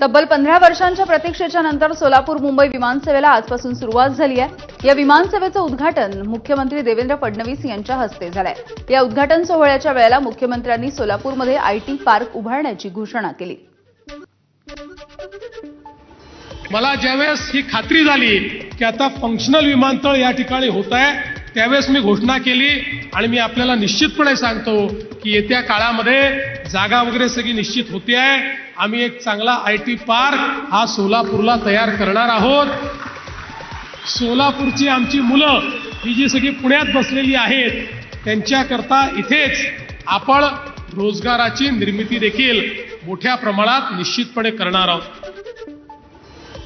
तब्बल पंधरा वर्षांच्या प्रतीक्षेच्या नंतर सोलापूर मुंबई विमानसेवेला आजपासून सुरुवात झाली आहे. या विमानसेवेचं उद्घाटन मुख्यमंत्री देवेंद्र फडणवीस यांच्या हस्ते झालंय. या उद्घाटन सोहळ्याच्या वेळेला मुख्यमंत्र्यांनी सोलापूरमध्ये आयटी पार्क उभारण्याची घोषणा केली. मला ज्यावेळेस ही खात्री झाली की आता फंक्शनल विमानतळ या ठिकाणी होत आहे त्यावेळेस मी घोषणा केली आणि मी आपल्याला निश्चितपणे सांगतो की येत्या काळामध्ये जागा वगैरे सगळी निश्चित होते आहे. आम्ही एक चांगला आय टी पार्क हा सोलापूरला तयार करणार आहोत. सोलापूरची आमची मुलं ही जी सगळी पुण्यात बसलेली आहेत त्यांच्याकरता इथेच आपण रोजगाराची निर्मिती देखील मोठ्या प्रमाणात निश्चितपणे करणार आहोत.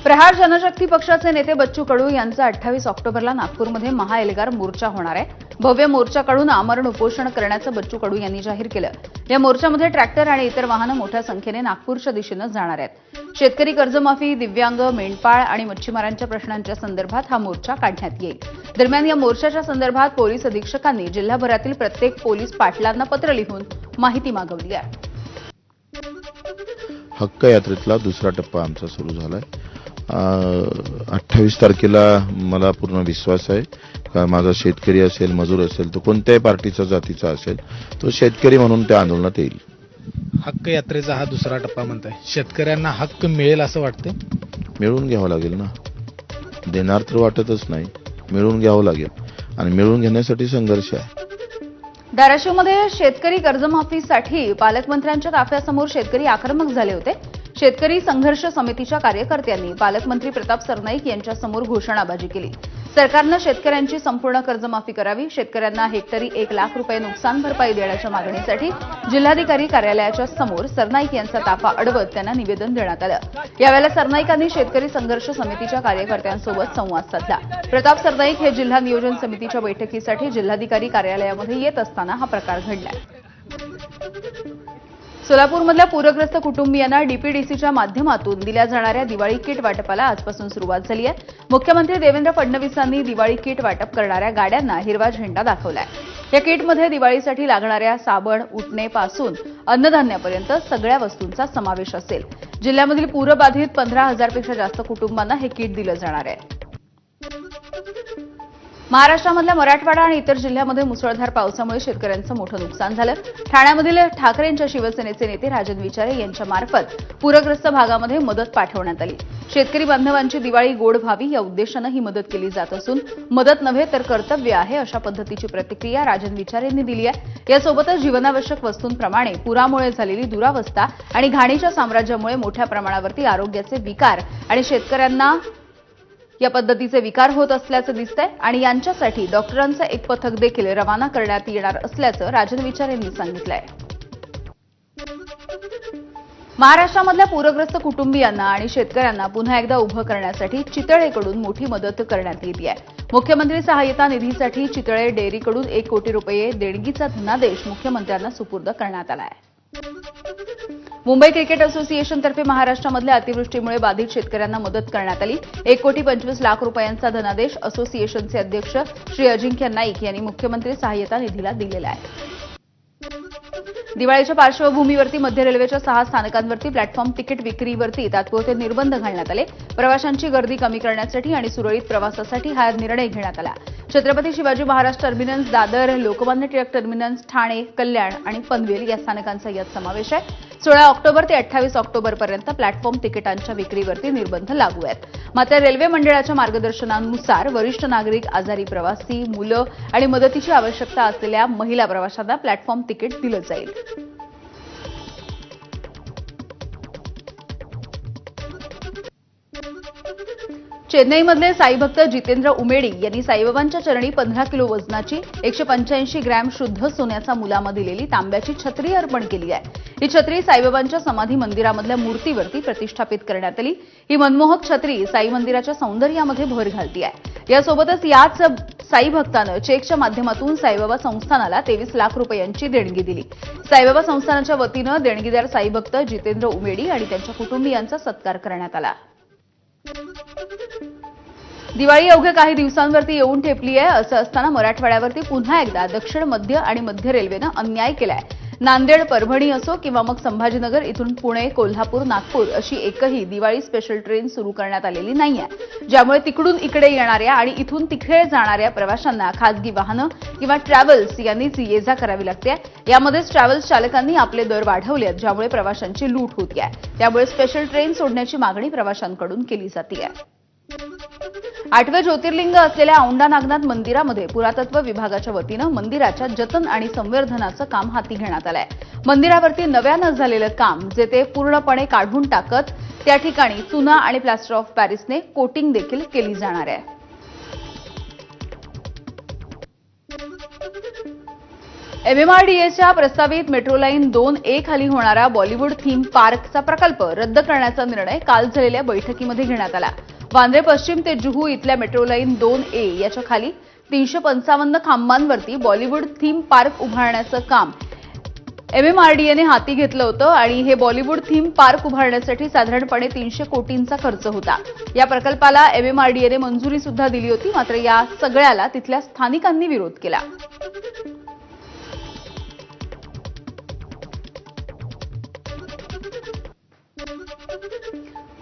प्रहार जनशक्ती पक्षाचे नेते बच्चू कडू यांचा अठ्ठावीस ऑक्टोबरला नागपूरमध्ये महाएल्गार मोर्चा होणार आहे. भव्य मोर्चाकडून आमरण उपोषण करण्याचं बच्चू कडू यांनी जाहीर केलं. या मोर्चामध्ये ट्रॅक्टर आणि इतर वाहनं मोठ्या संख्येने नागपूरच्या दिशेनं जाणार आहेत. शेतकरी कर्जमाफी दिव्यांग मेंढपाळ आणि मच्छीमारांच्या प्रश्नांच्या संदर्भात हा मोर्चा काढण्यात येईल. दरम्यान या मोर्चाच्या संदर्भात पोलीस अधीक्षकांनी जिल्हाभरातील प्रत्येक पोलीस पाटलांना पत्र लिहून माहिती मागवली आहे. हक्क यात्रेतला दुसरा टप्पा आमचा सुरू झालाय. अठ्ठावीस तारखेला मला पूर्ण विश्वास आहे. का माझा शेतकरी असेल मजूर असेल तो कोणत्याही पार्टीचा जातीचा असेल तो शेतकरी म्हणून त्या आंदोलनात येईल. हक्क यात्रेचा हा दुसरा टप्पा म्हणताय. शेतकऱ्यांना हक्क मिळेल असं वाटतंय? मिळवून घ्यावं लागेल ना. देणार तर वाटतच नाही. मिळवून घ्यावं लागेल. आणि मिळवून घेण्यासाठी संघर्ष आहे. धाराशिवमध्ये शेतकरी कर्जमाफीसाठी पालकमंत्र्यांच्या ताफ्यासमोर शेतकरी आक्रमक झाले होते. शेतकरी संघर्ष समितीच्या कार्यकर्त्यांनी पालकमंत्री प्रताप सरनाईक यांच्यासमोर घोषणाबाजी केली. सरकारनं शेतकऱ्यांची संपूर्ण कर्जमाफी करावी शेतकऱ्यांना हेक्टरी एक लाख रुपये नुकसान भरपाई देण्याच्या मागणीसाठी जिल्हाधिकारी कार्यालयाच्या समोर सरनाईक यांचा ताफा अडवत त्यांना निवेदन देण्यात आलं. यावेळेला सरनाईकांनी शेतकरी संघर्ष समितीच्या कार्यकर्त्यांसोबत संवाद साधला. प्रताप सरनाईक हे जिल्हा नियोजन समितीच्या बैठकीसाठी जिल्हाधिकारी कार्यालयामध्ये येत असताना हा प्रकार घडला सोलापूरमधल्या पूरग्रस्त कुटुंबियांना डीपीडीसीच्या माध्यमातून दिल्या जाणाऱ्या दिवाळी किट वाटपाला आजपासून सुरुवात झाली आहे. मुख्यमंत्री देवेंद्र फडणवीसांनी दिवाळी किट वाटप करणाऱ्या गाड्यांना हिरवा झेंडा दाखवलाय. या किटमध्ये दिवाळीसाठी लागणाऱ्या साबण उठणेपासून अन्नधान्यापर्यंत सगळ्या वस्तूंचा समावेश असेल. जिल्ह्यामधील पूरबाधित पंधरा हजारपेक्षा जास्त कुटुंबांना हे किट दिलं जाणार आहे. महाराष्ट्रामधल्या मराठवाडा आणि इतर जिल्ह्यामध्ये मुसळधार पावसामुळे शेतकऱ्यांचं मोठं नुकसान झालं. ठाण्यामधील ठाकरेंच्या शिवसेनेचे नेते राजन विचारे यांच्यामार्फत पूरग्रस्त भागामध्ये मदत पाठवण्यात आली. शेतकरी बांधवांची दिवाळी गोड व्हावी या उद्देशानं ही मदत केली जात असून मदत नव्हे तर कर्तव्य आहे अशा पद्धतीची प्रतिक्रिया राजन विचारे यांनी दिली आहे. यासोबतच जीवनावश्यक वस्तूंप्रमाणे पुरामुळे झालेली दुरावस्था आणि घाणीच्या साम्राज्यामुळे मोठ्या प्रमाणावरती आरोग्याचे विकार आणि शेतकऱ्यांना या पद्धतीचे विकार होत असल्याचं दिसतंय आणि यांच्यासाठी डॉक्टरांचं एक पथक देखील रवाना करण्यात येणार असल्याचं राजन विचार यांनी सांगितलंय. महाराष्ट्रामधल्या पूरग्रस्त कुटुंबियांना आणि शेतकऱ्यांना पुन्हा एकदा उभं करण्यासाठी चितळेकडून मोठी मदत करण्यात येते आहे मुख्यमंत्री सहाय्यता निधीसाठी चितळे डेअरीकडून एक कोटी रुपये देणगीचा धनादेश मुख्यमंत्र्यांना सुपूर्द करण्यात आला आहे मुंबई क्रिकेट असोसिएशनतर्फे महाराष्ट्रामधल्या अतिवृष्टीमुळे बाधित शेतकऱ्यांना मदत करण्यात आली. एक कोटी पंचवीस लाख रुपयांचा धनादेश असोसिएशनचे अध्यक्ष श्री अजिंक्य नाईक यांनी मुख्यमंत्री सहाय्यता निधीला दिलेला आहे. दिवाळीच्या पार्श्वभूमीवरती मध्य रेल्वेच्या सहा स्थानकांवरती प्लॅटफॉर्म तिकीट विक्रीवरती तात्पुरते निर्बंध घालण्यात आले. प्रवाशांची गर्दी कमी करण्यासाठी आणि सुरळीत प्रवासासाठी हा निर्णय घेण्यात आला. छत्रपती शिवाजी महाराज टर्मिनस दादर लोकमान्य टिळक टर्मिनस ठाणे कल्याण आणि पनवेल या स्थानकांचा यात समावेश आहे. सोळा ऑक्टोबर ते अठ्ठावीस ऑक्टोबरपर्यंत प्लॅटफॉर्म तिकिटांच्या विक्रीवरती निर्बंध लागू आहेत. मात्र रेल्वे मंडळाच्या मार्गदर्शनानुसार वरिष्ठ नागरिक आजारी प्रवासी मुलं आणि मदतीची आवश्यकता असलेल्या महिला प्रवाशांना प्लॅटफॉर्म तिकीट दिलं जाईल. चेन्नईमधले साईभक्त जितेंद्र उमेडी यांनी साईबाबांच्या चरणी पंधरा किलो वजनाची एकशे पंच्याऐंशी ग्रॅम शुद्ध सोन्याचा मुलामा दिलेली तांब्याची छत्री अर्पण केली आहे. ही छत्री साईबाबांच्या समाधी मंदिरामधल्या मूर्तीवरती प्रतिष्ठापित करण्यात आली. ही मनमोहक छत्री साई मंदिराच्या सौंदर्यामध्ये भर घालती आहे. यासोबतच याच साई भक्तानं चेकच्या माध्यमातून साईबाबा संस्थानाला तेवीस लाख रुपयांची देणगी दिली. साईबाबा संस्थानाच्या वतीनं देणगीदार साईभक्त जितेंद्र उमेडी आणि त्यांच्या कुटुंबियांचा सत्कार करण्यात आला. दिवाळी अवघ्या काही दिवसांवरती येऊन ठेपली आहे असं असताना मराठवाड्यावरती पुन्हा एकदा दक्षिण मध्य आणि मध्य रेल्वेनं अन्याय केलाय. नांदेड परभणी असो किंवा मग संभाजीनगर इथून पुणे कोल्हापूर नागपूर अशी एकही दिवाळी स्पेशल ट्रेन सुरू करण्यात आलेली नाहीये. ज्यामुळे तिकडून इकडे येणाऱ्या आणि इथून तिकडे जाणाऱ्या प्रवाशांना खासगी वाहनं किंवा ट्रॅव्हल्स यांनीच ये जा करावी लागते. यामध्येच ट्रॅव्हल्स चालकांनी आपले दर वाढवले आहेत ज्यामुळे प्रवाशांची लूट होती आहे. त्यामुळे स्पेशल ट्रेन सोडण्याची मागणी प्रवाशांकडून केली जाते आठवे ज्योतिर्लिंग असलेल्या औंढा नागनाथ मंदिरामध्ये पुरातत्व विभागाच्या वतीनं मंदिराच्या जतन आणि संवर्धनाचं काम हाती घेण्यात आलंय. मंदिरावरती नव्यानं झालेलं काम जे ते पूर्णपणे काढून टाकत त्या ठिकाणी चुना आणि प्लास्टर ऑफ पॅरिसने कोटिंग देखील केली जाणार आहे. एमएमआरडीएच्या प्रस्तावित मेट्रो लाईन दोन ए खाली होणारा बॉलिवूड थीम पार्कचा प्रकल्प रद्द करण्याचा निर्णय काल झालेल्या बैठकीमध्ये घेण्यात आला. वांद्रे पश्चिम ते जुहू इथल्या मेट्रो लाईन दोन ए याच्या खाली तीनशे पंचावन्न खांबांवरती बॉलिवूड थीम पार्क उभारण्याचं काम. एमएमआरडीएने हाती घेतलं होतं आणि हे बॉलिवूड थीम पार्क उभारण्यासाठी साधारणपणे तीनशे कोटींचा खर्च होता. या प्रकल्पाला एमएमआरडीएने मंजुरी सुद्धा दिली होती मात्र या सगळ्याला तिथल्या स्थानिकांनी विरोध केला.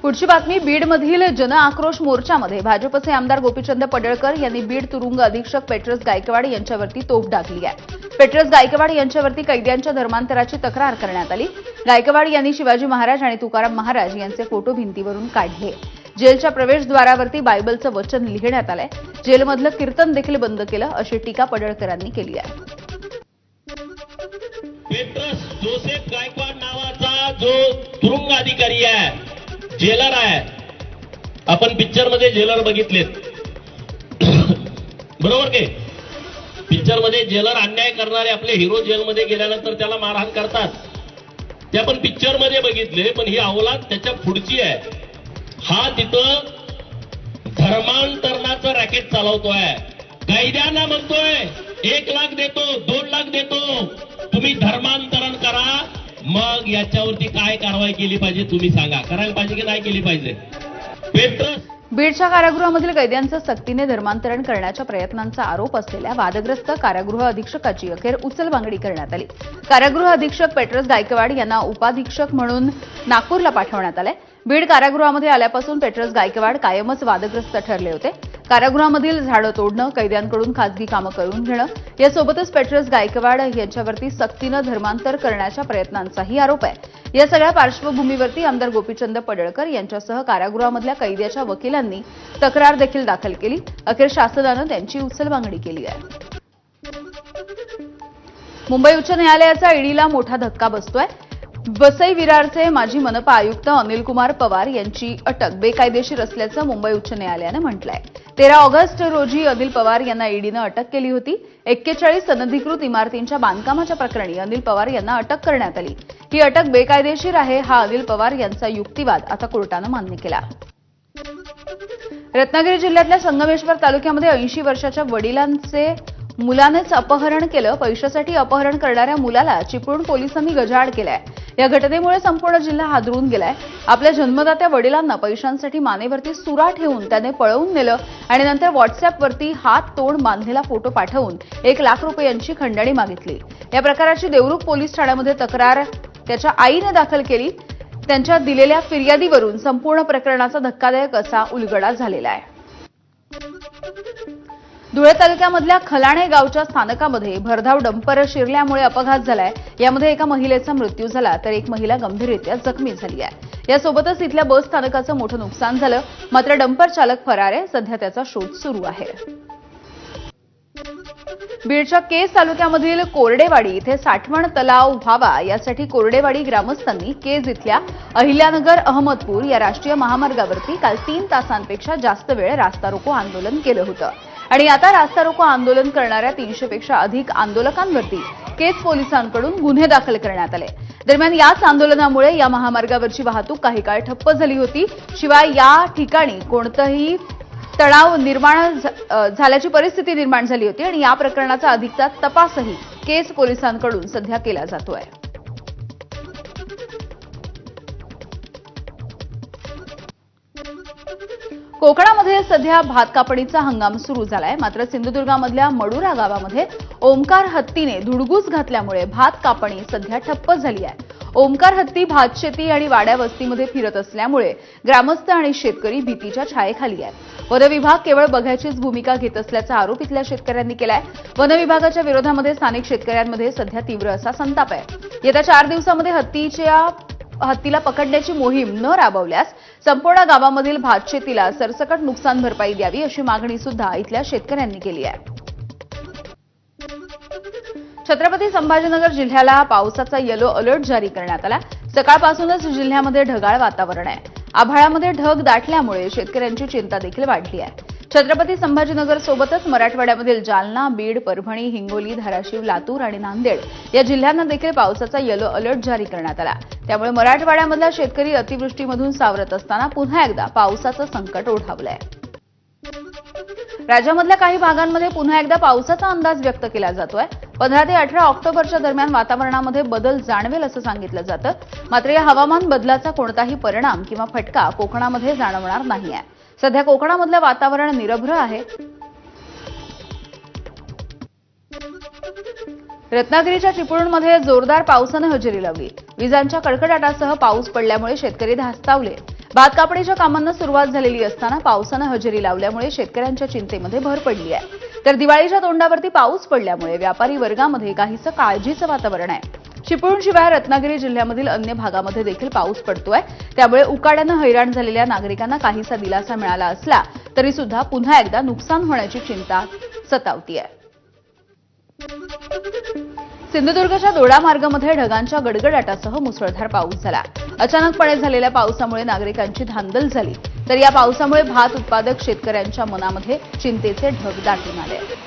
पुढची बातमी बीडमधील जन आक्रोश मोर्चामध्ये भाजपचे आमदार गोपीचंद पडळकर यांनी बीड तुरुंग अधीक्षक पेट्रस गायकवाड यांच्यावरती तोफ डाकली आहे. पेट्रस गायकवाड यांच्यावरती कैद्यांच्या धर्मांतराची तक्रार करण्यात आली. गायकवाड यांनी शिवाजी महाराज आणि तुकाराम महाराज यांचे फोटो भिंतीवरून काढले. जेलच्या प्रवेशद्वारावरती बायबलचं वचन लिहिण्यात आलंय. जेलमधलं कीर्तन देखील बंद केलं अशी टीका पडळकरांनी केली आहे. पेट्रस जोसेफ गायकवाड नावाचा जो तुरुंग अधिकारी आहे जेलर आहे. आपण पिक्चरमध्ये जेलर बघितलेत. बरोबर के? पिक्चरमध्ये जेलर अन्याय करणारे आपले हिरो जेलमध्ये गेल्यानंतर त्याला मारहाण करतात. ते आपण पिक्चरमध्ये बघितले पण ही अवलाद त्याच्या पुढची आहे. हा तिथं धर्मांतरणाचं रॅकेट चालवतोय. कैद्यांना म्हणतोय एक लाख देतो दोन लाख देतो. तुम्ही धर्मांतरण करा. मग याच्यावरती काय कारवाई केली पाहिजे तुम्ही सांगा. करायला पाहिजे की नाही केली पाहिजे? बीडच्या कारागृहामधील कैद्यांचं सक्तीने धर्मांतरण करण्याच्या प्रयत्नांचा आरोप असलेल्या वादग्रस्त कारागृह अधीक्षकाची अखेर उचलबांगडी करण्यात आली. कारागृह अधीक्षक पेट्रस गायकवाड यांना उपाधीक्षक म्हणून नागपूरला पाठवण्यात आलंय. बीड कारागृहामध्ये आल्यापासून पेट्रस गायकवाड कायमच वादग्रस्त ठरले होते. कारागृहामधील झाडं तोडणं कैद्यांकडून खासगी कामं करून घेणं यासोबतच पेट्रस गायकवाड यांच्यावरती सक्तीनं धर्मांतर करण्याच्या प्रयत्नांचाही आरोप आहे. या सगळ्या पार्श्वभूमीवरती आमदार गोपीचंद पडळकर यांच्यासह कारागृहामधल्या कैद्याच्या वकिलांनी तक्रार देखील दाखल केली. अखेर शासनानं त्यांची उचलबांगडी केली आहे. मुंबई उच्च न्यायालयाचा ईडीला मोठा धक्का बसतोय. वसई विरारचे माजी मनपा आयुक्त अनिल कुमार पवार यांची अटक बेकायदेशीर असल्याचं मुंबई उच्च न्यायालयानं म्हटलंय. तेरा ऑगस्ट रोजी अनिल पवार यांना ईडीनं अटक केली होती. एक्केचाळीस अनधिकृत इमारतींच्या बांधकामाच्या प्रकरणी अनिल पवार यांना अटक करण्यात आली. ही अटक बेकायदेशीर आहे हा अनिल पवार यांचा युक्तिवाद आता कोर्टानं मान्य केला. रत्नागिरी जिल्ह्यातल्या संगमेश्वर तालुक्यामध्ये ऐंशी वर्षाच्या वडिलांचे मुलानेच अपहरण केलं. पैशासाठी अपहरण करणाऱ्या मुलाला चिपळूण पोलिसांनी गजाआड केलाय. या घटनेमुळे संपूर्ण जिल्हा हादरून गेलाय. आपल्या जन्मदात्या वडिलांना पैशांसाठी मानेवरती सुरा ठेवून त्याने पळवून नेलं आणि नंतर व्हॉट्सअपवरती हात तोंड बांधलेला फोटो पाठवून एक लाख रुपयांची खंडणी मागितली. या प्रकाराची देवरुख पोलीस ठाण्यामध्ये तक्रार त्याच्या आईने दाखल केली. त्यांच्या दिलेल्या फिर्यादीवरून संपूर्ण प्रकरणाचा धक्कादायक असा उलगडा झालेला आहे. धुळे तालुक्यामधल्या खलाणे गावच्या स्थानकामध्ये भरधाव डंपर शिरल्यामुळे अपघात झालाय. यामध्ये एका महिलेचा मृत्यू झाला तर एक महिला गंभीररित्या जखमी झाली आहे. यासोबतच इथल्या बस स्थानकाचं मोठं नुकसान झालं. मात्र डंपर चालक फरार आहे. सध्या त्याचा शोध सुरू आहे. बीडच्या केज तालुक्यामधील कोरडेवाडी इथे साठवण तलाव व्हावा यासाठी कोरडेवाडी ग्रामस्थांनी केज इथल्या अहिल्यानगर अहमदपूर या राष्ट्रीय महामार्गावरती काल तीन तासांपेक्षा जास्त वेळ रास्ता रोको आंदोलन केलं होतं. आणि आता रास्ता रोको आंदोलन करणाऱ्या तीनशेपेक्षा अधिक आंदोलकांवरती केज पोलिसांकडून गुन्हे दाखल करण्यात आले. दरम्यान याच आंदोलनामुळे या महामार्गावरची वाहतूक काही काळ ठप्प झाली होती. शिवाय या ठिकाणी कोणतंही तणाव निर्माण झाल्याची परिस्थिती निर्माण झाली होती आणि या प्रकरणाचा अधिकचा तपासही केस पोलिसांकडून सध्या केला जातोय. कोकणामध्ये सध्या भात कापणीचा हंगाम सुरू झालाय. मात्र सिंधुदुर्गामधल्या मडुरा गावामध्ये ओमकार हत्तीने धुडगूस घातल्यामुळे भात कापणी सध्या ठप्प झाली आहे. ओमकार हत्ती भात शेती आणि वाड्या वस्तीमध्ये फिरत असल्यामुळे ग्रामस्थ आणि शेतकरी भीतीच्या छायेखाली आहेत. वनविभाग केवळ बघ्याचीच भूमिका घेत असल्याचा आरोप इथल्या शेतकऱ्यांनी केलाय. वन विभागाच्या विरोधामध्ये स्थानिक शेतकऱ्यांमध्ये सध्या तीव्र असा संताप आहे. येत्या चार दिवसामध्ये हत्तीच्या हत्तीला पकडण्याची मोहीम न राबवल्यास संपूर्ण गावामधील भात शेतीला सरसकट नुकसान भरपाई द्यावी अशी मागणी सुद्धा इथल्या शेतकऱ्यांनी केली आहे. छत्रपती संभाजीनगर जिल्ह्याला पावसाचा येलो अलर्ट जारी करण्यात आला. सकाळपासूनच जिल्ह्यामध्ये ढगाळ वातावरण आहे. आभाळामध्ये ढग दाटल्यामुळे शेतकऱ्यांची चिंता देखील वाढली आहे. छत्रपती संभाजीनगर सोबतच मराठवाड्यामधील जालना बीड परभणी हिंगोली धाराशिव लातूर आणि नांदेड या जिल्ह्यांना देखील पावसाचा येलो अलर्ट जारी करण्यात आला. त्यामुळे मराठवाड्यामधला शेतकरी अतिवृष्टीमधून सावरत असताना पुन्हा एकदा पावसाचं संकट ओढावलंय. राज्यामधल्या काही भागांमध्ये पुन्हा एकदा पावसाचा अंदाज व्यक्त केला जातोय. पंधरा ते अठरा ऑक्टोबरच्या दरम्यान वातावरणामध्ये बदल जाणवेल असं सांगितलं जातं. मात्र या हवामान बदलाचा कोणताही परिणाम किंवा फटका कोकणामध्ये जाणवणार नाहीये. सध्या कोकणामधलं वातावरण निरभ्र आहे. रत्नागिरीच्या चिपळूणमध्ये जोरदार पावसानं हजेरी लावली. विजांच्या कडकडाटासह पाऊस पडल्यामुळे शेतकरी धास्तावले. भात कापणीच्या कामांना सुरुवात झालेली असताना पावसानं हजेरी लावल्यामुळे शेतकऱ्यांच्या चिंतेमध्ये भर पडली आहे. तर दिवाळीच्या तोंडावरती पाऊस पडल्यामुळे व्यापारी वर्गामध्ये काहीसं काळजीचं वातावरण आहे. चिपळूणशिवाय रत्नागिरी जिल्ह्यामधील अन्य भागामध्ये देखील पाऊस पडतोय. त्यामुळे उकाड्यानं हैराण झालेल्या नागरिकांना काहीसा दिलासा मिळाला असला तरी सुद्धा पुन्हा एकदा नुकसान होण्याची चिंता सतावतीय. सिंधुदुर्गच्या दोडा मार्गामध्ये ढगांच्या गडगडाटासह मुसळधार पाऊस झाला. अचानकपणे झालेल्या पावसामुळे नागरिकांची धांदल झाली. तर या पावसामुळे भात उत्पादक शेतकऱ्यांच्या मनामध्ये चिंतेचे ढग दाटून आले.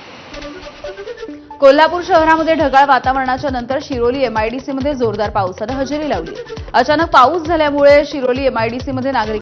कोल्हापूर शहरामध्ये ढगाळ वातावरणाच्या नंतर शिरोली एमआयडीसीमध्ये जोरदार पावसानं हजेरी लावली. अचानक पाऊस झाल्यामुळे शिरोली एमआयडीसीमध्ये नागरिक